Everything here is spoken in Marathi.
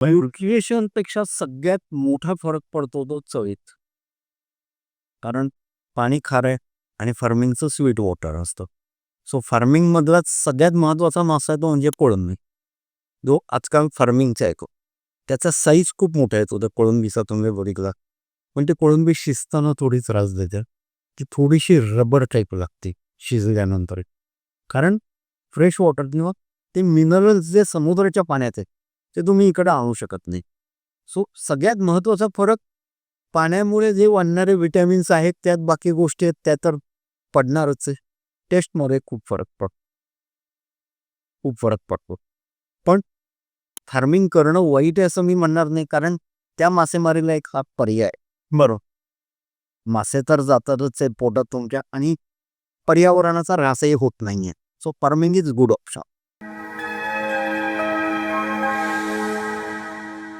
प्युरिफिकेशनपेक्षा सगळ्यात मोठा फरक पडतो तो चवीत. कारण पाणी खारं आहे आणि फार्मिंगचं स्वीट वॉटर असतं. सो फार्मिंगमधला सगळ्यात महत्त्वाचा मासा आहे तो म्हणजे कोळंबी. जो आजकाल फार्मिंगचा आहे त्याचा साईज खूप मोठा आहे तो. त्या कोळंबीचा तुम्ही बघितला. पण ते कोळंबी शिजताना थोडी त्रास देते. ती थोडीशी रबर टाईप लागते शिजल्यानंतर. कारण फ्रेश वॉटर किंवा ते मिनरल्स जे समुद्राच्या पाण्यात आहे ते तुम्ही इकडे आणू शकत नाही. सो सगळ्यात महत्त्वाचा फरक पाण्यामुळे जे वाढणारे विटॅमिन्स आहेत त्यात बाकी गोष्टी आहेत त्या तर पडणारच आहे. टेस्टमध्ये खूप फरक पडतो खूप फरक पडतो. पण फार्मिंग करणं वाईट आहे असं मी म्हणणार नाही कारण त्या मासेमारीला एक हा पर्याय बरोबर. मासे तर जातातच आहे पोटात तुमच्या आणि पर्यावरणाचा ऱ्हासही होत नाहीये. So farming is good option